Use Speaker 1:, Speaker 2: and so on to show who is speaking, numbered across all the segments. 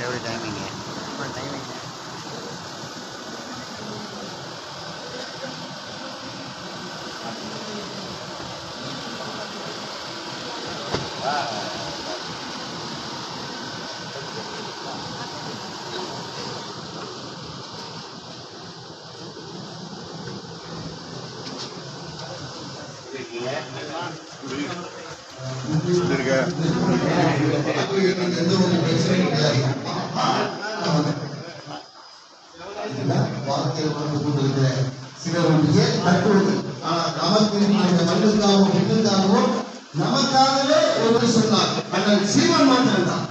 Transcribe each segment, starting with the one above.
Speaker 1: ada udah
Speaker 2: timing
Speaker 3: ya
Speaker 4: udah timing ya Wow. வார்த்தையில் வந்து கொண்டிருக்கிற சிலருடைய தற்பொழுது ஆனால் நமக்கு அந்த நமக்காகவே சொன்னார் அண்ணன் மாத்திரம்தான்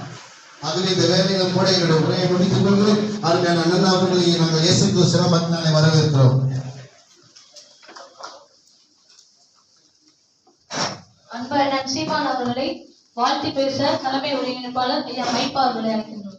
Speaker 4: இந்த வேலையில கூட எங்களுடைய உரையை முடித்துக் கொண்டு அருமையான அண்ணன் அவர்களை நாங்கள் இயேசுக்கு சிரமத்தினாலே வரவேற்கிறோம்
Speaker 5: அன்பர் நம் சீமான் அவர்களை வாழ்த்து பேச தலைமை ஒருங்கிணைப்பாளர் ஐயா மைப்பா அவர்களை அழைக்கின்றோம்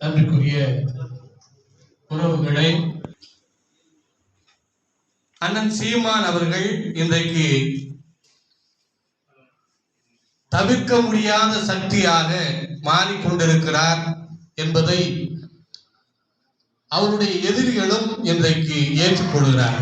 Speaker 6: நன்றிக்குரிய உறவுகளை அண்ணன் சீமான் அவர்கள் இன்றைக்கு தவிர்க்க முடியாத சக்தியாக மாறிக்கொண்டிருக்கிறார் என்பதை அவருடைய எதிரிகளும் இன்றைக்கு ஏற்றுக்கொள்கிறார்